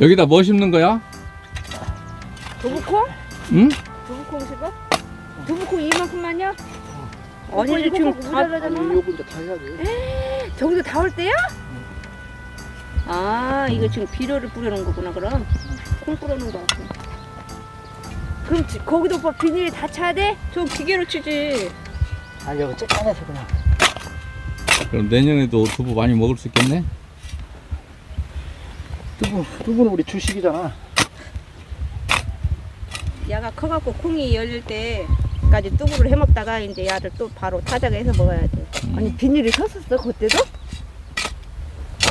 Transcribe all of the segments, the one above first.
여기다 뭐 심는 거야? 두부콩? 응? 두부콩 심어? 두부콩 이만큼만요? 어, 아니 이거 지금 갖고 다 모자라잖아. 아니, 요거 이제 다 해야지. 저기도 다올 때야? 아, 이거 지금 비료를 뿌려놓은 거구나, 그럼. 콩 뿌려놓은 거 같아. 그럼 지- 거기도 오빠 비닐이 다 차야 돼? 저 기계로 치지. 아 여기 쬐깐해서 그냥 그럼 내년에도 두부 많이 먹을 수 있겠네? 두부 두부는 우리 주식이잖아 야가 커갖고 콩이 열릴 때까지 뚜구를 해먹다가 이제 야를 또 바로 타자가 해서 먹어야 돼. 아니 비닐이 섰었어 그때도?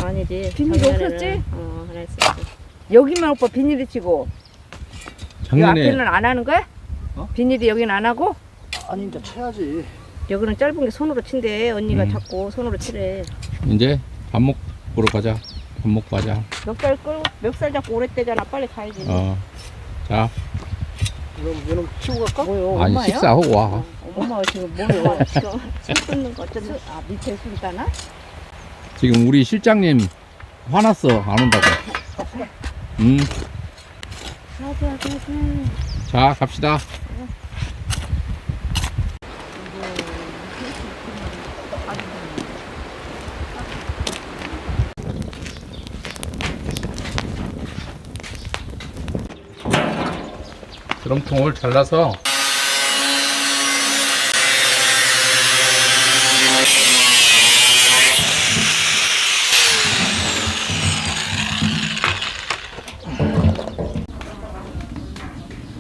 아니지. 비닐이 작년에는, 없었지? 어, 안 했었지. 여기만 오빠 비닐이 치고 이 작년에 앞에는 안 하는 거야? 어? 비닐이 여기는 안 하고? 아니 이제 쳐야지 여기는 짧은 게 손으로 친대. 언니가 음. 자꾸 손으로 치래. 이제 밥 먹으러 가자. 밥 먹고 가자. 멱살 끌고 멱살 잡고 오랬대잖아. 빨리 가야지. 어. 자, 그럼 얘는 치고 갈까? 뭐요? 아니 엄마요? 식사하고 와. 엄마 지금 뭐요? 지금 술 끊는 거 어쩌나? 아 밑에 술 따나? 지금 우리 실장님 화났어. 안 온다고. 음. 가자 가자 자, 갑시다. 드럼통을 잘라서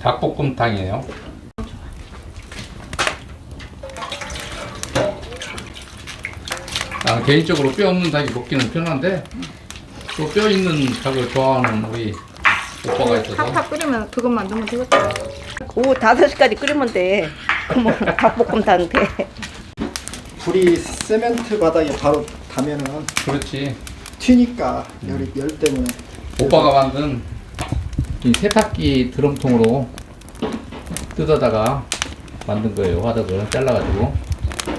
닭볶음탕이에요. 난 개인적으로 뼈 없는 닭이 먹기는 편한데 또 뼈 있는 닭을 좋아하는 우리 오빠가 있어서 팍팍 끓이면 그것만 넣으면 되겠다. 오후 5시까지 끓이면 돼. 그러면 닭볶음탕 돼. 불이 세멘트 바닥에 바로 닿으면은 그렇지 튀니까 열, 열 때문에 오빠가 만든 이 세탁기 드럼통으로 뜯어다가 만든 거예요 화덕을 잘라가지고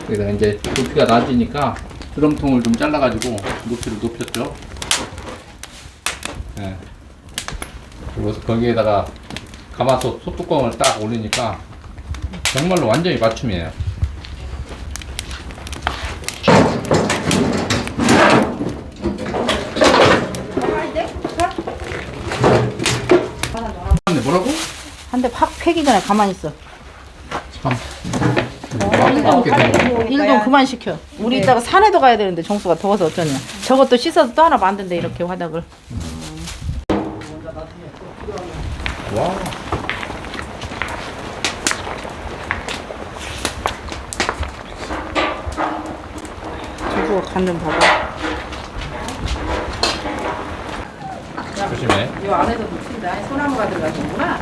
그래서 이제 높이가 낮으니까 드럼통을 좀 잘라가지고 높이를 높였죠 예. 그리고 거기에다가 가마솥 소뚜껑을 딱 올리니까 정말로 완전히 맞춤이에요 근데 뭐라고? 한 대 팍 패기 전에 가만히 있어. 참. 맛있게 된일좀 그만 시켜. 우리 이따가 산에도 가야 되는데 정수가 더워서 어쩌냐. 저것도 씻어서 또 하나 만든대 이렇게 화덕을. 와. 저거 갖는 봐봐. 조심해. 이 안에도 붙인다. 소나무가 들어가시구나.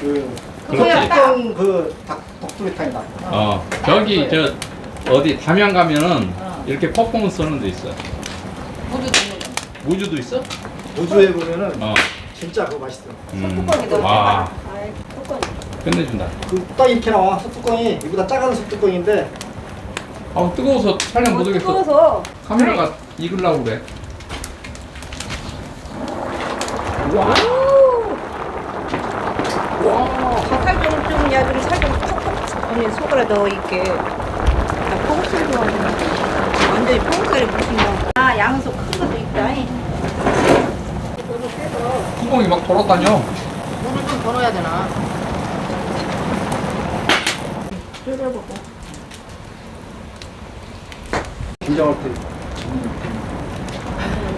그 그렇지. 뚜껑 그 닭, 덕두리탕이다 어, 저기 저 어디 담양 가면은 이렇게 퍼포먼스 하는 데 있어. 무주도 있어? 우주에 보면은 어. 진짜 그거 맛있어 음. 와. 끝내준다. 그딱 이렇게 나와 솥뚜껑이 이보다 작은 솥뚜껑인데 아 뜨거워서 촬영 못 하겠어. 뜨거워서 카메라가 익으려고 그래. 살좀 좀, 야, 좀 살좀 팍팍. 언니 속으로 넣어, 이렇게. 나 포국살 좋아하는데. 완전히 무슨 뭐. 아, 양속 큰 것도 있다. 뚜껑이 막 돌아다녀. 물을 좀더 넣어야 되나? 긴장할 때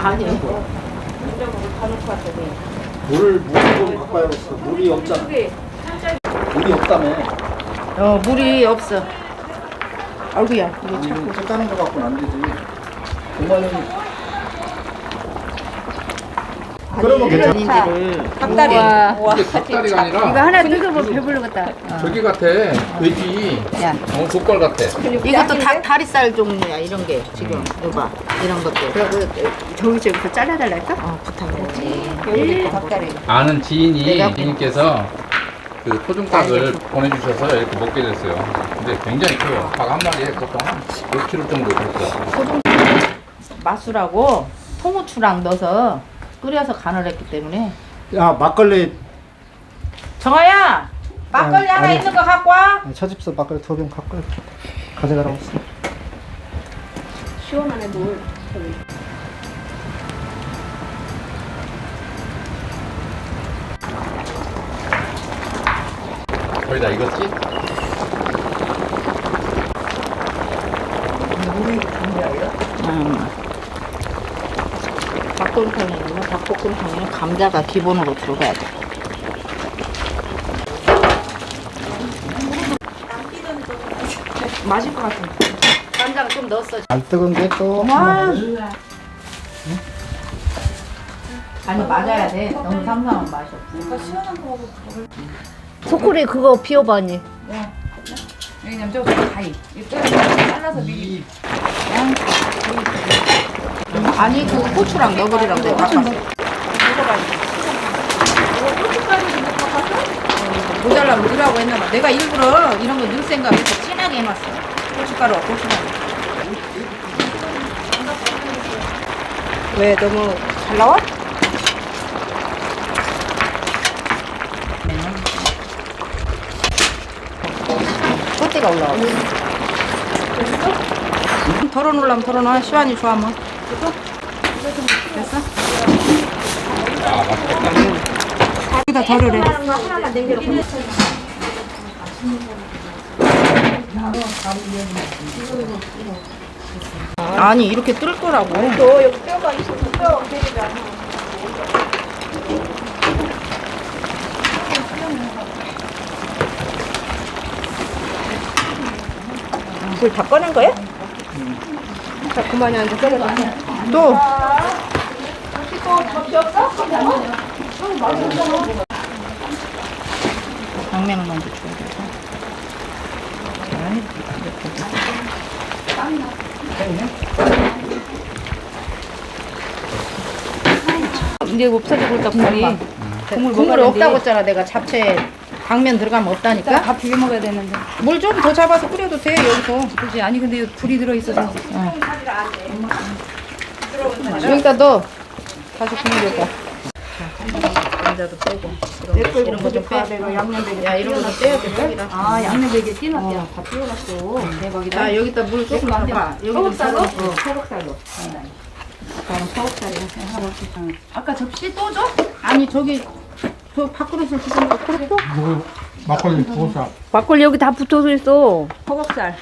아니. 물을 물을 갖고 와야겠어 물이 없잖아 물이 없다며 어 물이 없어. 아이고야 이거 자꾸. 음, 깎는 거 갖고는 안 되지 그러면 그러면 괜찮아 인지를 닭다리. 우와. 와, 이게 닭다리가 이거 아니라 하나 뜯어보면 배불러겠다 저기 같아. 돼지. 야 어, 족발 같아. 이것도 닭 다리살 종류야 이런 게 지금 이거 봐 이런 것들. 저기 저기서 잘라달랄까? 어 부탁했지. 여기 닭다리. 아는 지인이 지인께서 그 토종닭을 보내주셔서 이렇게 먹게 됐어요. 근데 굉장히 커요. 닭 한 마리에 보통 한 5kg 정도 됐어. 맛술하고 통후추랑 넣어서 끓여서 간을 했기 때문에. 야 막걸리 정아야, 막걸리 아니, 하나 아니. 있는 거 갖고 와. 처집서 막걸리 두 병 갖고 와. 가져가라고 했어. 시원하네 뭘. 거의 다 익었지? 음. 닭도리탕에는 닭볶음탕에는 감자가 기본으로 들어가야 돼. 맛있을 것 같은데. 간장 좀 넣었어. 안 뜨거운 게 또. 아니 맞아야 돼. 너무 삼삼한 맛이 없어. 소쿠리 그거 비워봐 언니. 왜냐면 저거 가위. 이거 잘라서 미리. 아니 그 고추랑 너구리랑 내가 바꿨어. 모자라면 넣으라고 했나봐. 내가 일부러 이런 거 넣을 생각해서 진하게 해놨어. 고춧가루와 고추장. 왜 너무 잘 나와? 꼴대가 올라와. 덜어놓으려면 덜어놔. 시환이 좋아하면. 됐어? 아, 맛있겠다. 여기다 덜으래. 아니 이렇게 뜰 거라고. 너 여기 뼈가 있어. 뼈 데리자. 불다 꺼낸 거야? 자 그만이 앉아 썰어봐. 또 당면을 먼저 줘야 돼. 이제 없어지고 있다 국물이. 국물, 국물이 없다고 했잖아 내가 잡채 당면 들어가면 없다니까 다 비벼 먹어야 되는데. 물좀더 잡아서 끓여도 돼 여기서 그지 아니 근데 불이 들어 있어서. 여기다 넣어 다시 국물 여기 다 감자도 빼고 이런, 이런 거좀 빼. 야 이런 거좀 빼야 돼 여기다 아 양념되게 찌놨대요. 다 비워놨어. 대박이다. 자 여기다 물 조금 넣어봐 여기 좀 소금살로? 썰어. 소금살로. 아까 접시 또 줘? 아니 저기 저 밥그릇을 주신 거 그랬어? 막걸리 부어서. 막걸리 여기 다 붙어서 있어. 허겁살.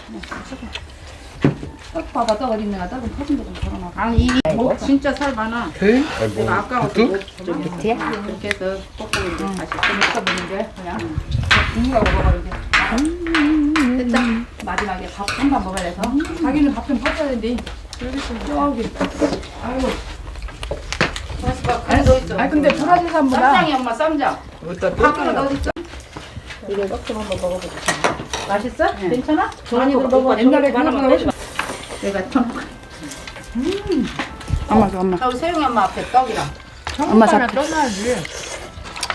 떡 봐봐 떡 어디 있는가 떡은 터진 거좀 덜어놔. 아니 이 뭐, 진짜 살 많아 네? 내가 아까워서 그? 못좀 밑에 이렇게 해서 이제 다시 재밌어 보는데 그냥 국물하고 먹어야지. 됐다. 마지막에 밥 한 번 먹어야 돼서. 자기는 밥 좀 퍼줘야 되는데. 저기. 아이고. 아니 너 있어 아 근데 브라질 산보다 쌈장이 엄마 쌈장 밥그릇 어디 있어? 맛있어? 괜찮아? 아니 그 먹어. 옛날에 그런 거 훨씬 내가 엄마 줘 엄마. 자, 우리 세영이 엄마 앞에 떡이랑 엄마 사.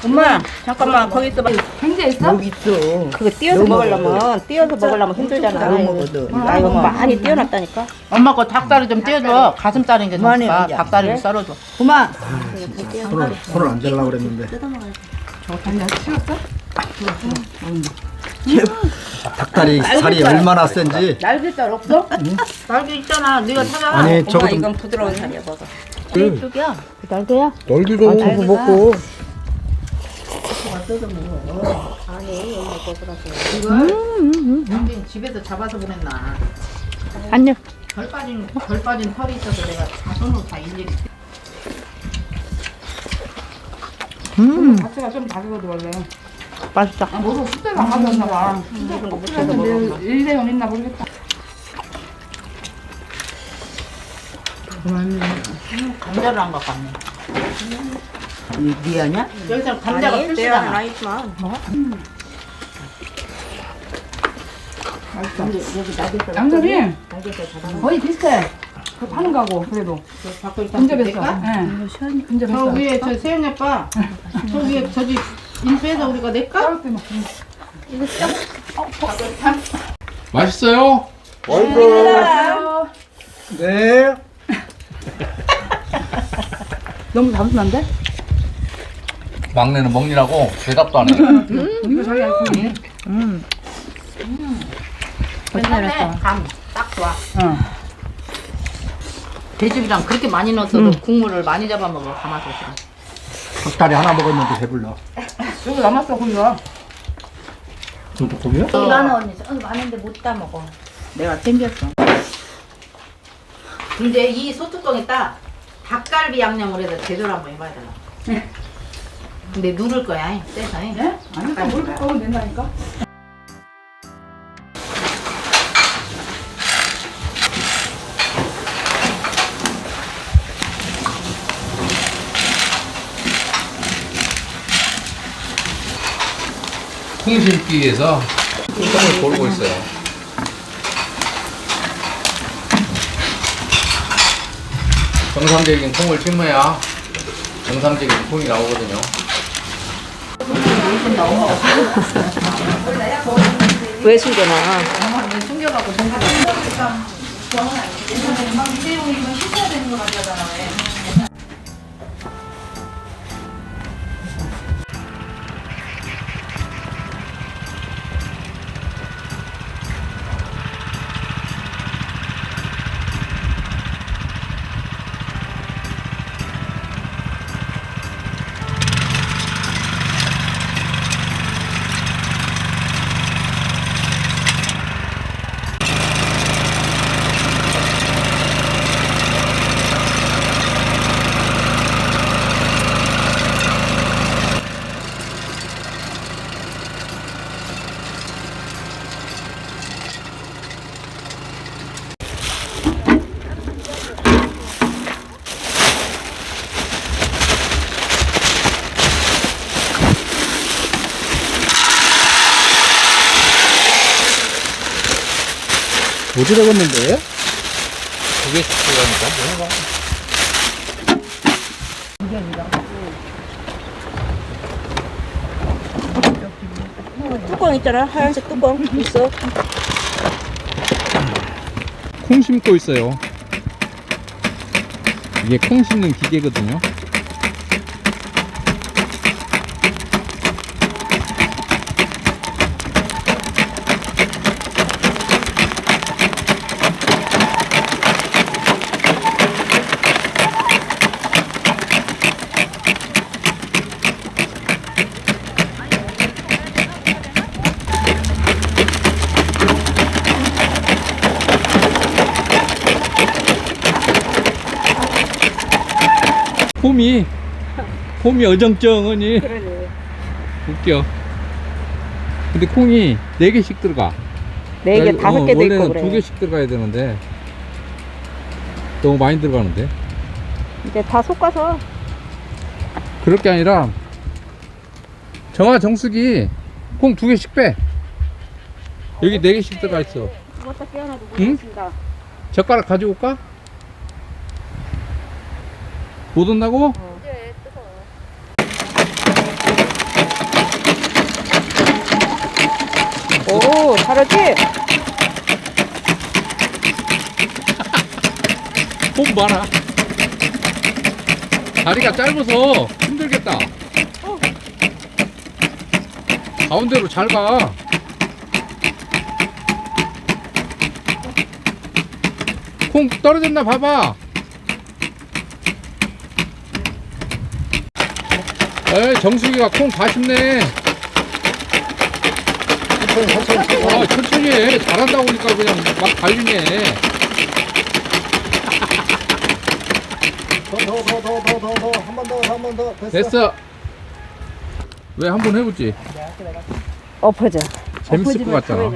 엄마 잠깐만 거기 있어봐. 행제 있어? 그거 띄어서 먹으려면 띄어서 먹으려면 힘들잖아. 나 이거 많이 띄어놨다니까. 엄마 거 닭다리 좀 떼어줘 가슴살인 게 그만해, 좋다 이제. 닭다리 좀 썰어줘 그만. 손을 손을 안 대려고 그랬는데. 닭다리 살이 얼마나 센지. 날개살 없어? 날개 있잖아 네가 찾아 아니 엄마 저거 좀 이건 부드러운 살이야 먹어. 쪽이야. 날개야? 널기도 저거 먹고. 양갱 집에서 잡아서 보냈나 안녕. 덜 빠진 덜 빠진 털이 있어서 내가 다 손으로 다 일일이 자체가 좀 다르거든 원래. 맛있다 아, 뭐로 숙제가 가져왔나 봐. 근데 일대원 있나 모르겠다. 감자를 안 갖고 왔네 미안이야? 여기서 감자가 아니 띄어는 표시잖아 아니지만. 양념이 거의 비슷해. 그 파는 거하고 그래도 근접했어. 까 응. 저 근접했어. 위에 저 세영이 아빠 저 위에 저기 인 빼서 우리가 낼까? 맛있어요? 네. 너무 단순한데? 막내는 먹느라고 대답도 안 해. 이거 자기 알코올이. 괜찮았어. 감딱 좋아. 응. 돼지비랑 그렇게 많이 넣었어도 국물을 많이 잡아먹어 가마솥이랑. 닭다리 하나 먹었는데 배불러. 여기 남았어 고기가. 너도 고기야? 이 많아 언니. 어, 많은데 못 다 먹어. 내가 챙겼어. 근데 이 소뚜껑에다 닭갈비 양념을 해서 제대로 한번 해봐야 되나? 근데 누를 거야, 떼서. 네? 아니 물 볶으면 된다니까. 콩 심기 위해서 콩을 고르고 있어요. 정상적인 콩을 심어야 정상적인 콩이 나오거든요. 왜 숨겨놔? 숨겨갖고 동그랗게. 일회용이면 씻어야 되는 거 같잖아, 뭐 들어갔는데? 두 개씩 들어가니까 뭐 해봐. 뚜껑 있잖아. 하얀색 뚜껑 있어. 콩 심고 있어요. 이게 콩 심는 기계거든요. 폼이 폼이 어정쩡하니 웃겨. 근데 콩이 네 개씩 들어가. 네 개, 야, 다섯 어, 개도 있고 원래는 그래. 두 개씩 들어가야 되는데 너무 많이 들어가는데. 이제 다 섞어서 그럴 게 아니라 정아 정수기 콩 두 개씩 빼. 여기 네 개씩 들어가 있어. 그것도 깨어나도 응? 모르겠습니다. 젓가락 가지고 올까? 못 온다고? 오, 잘하지? 폼 봐라. 다리가 짧아서 힘들겠다. 가운데로 잘 가. 콩 떨어졌나 봐봐. 에 정수기가 콩 다 심네. 아, 천천히 해. 잘한다고 하니까 그냥 막 달리네. 더, 더, 더, 더, 더, 더, 더. 한 번 더, 한 번 더. 됐어. 됐어. 왜 한 번 해보지? 엎어져. 재밌을 것 같잖아.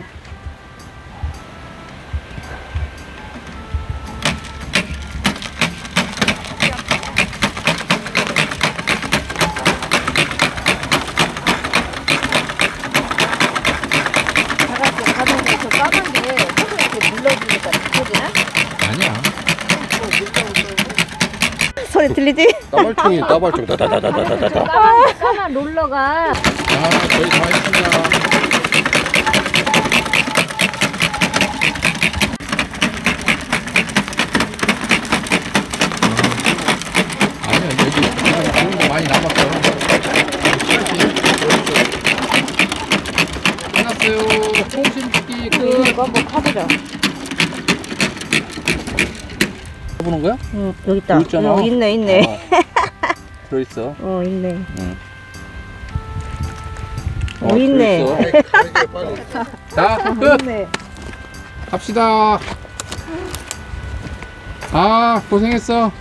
소리 들리지? 따발총이 따발총. 다다다다다다다. 까만 롤러가 아, 저희 다 했습니다. 아니야, 여기 남았어. 끝났어요. 통신기 끝. 이거 한번 파보자. 보는 거야? 응, 여기 있다. 여기 있잖아. 응, 있네, 있네. 어. 들어있어. 어, 있네. 응. 어, 있네. 들어있어. 자, 끝! 있네. 갑시다. 아, 고생했어.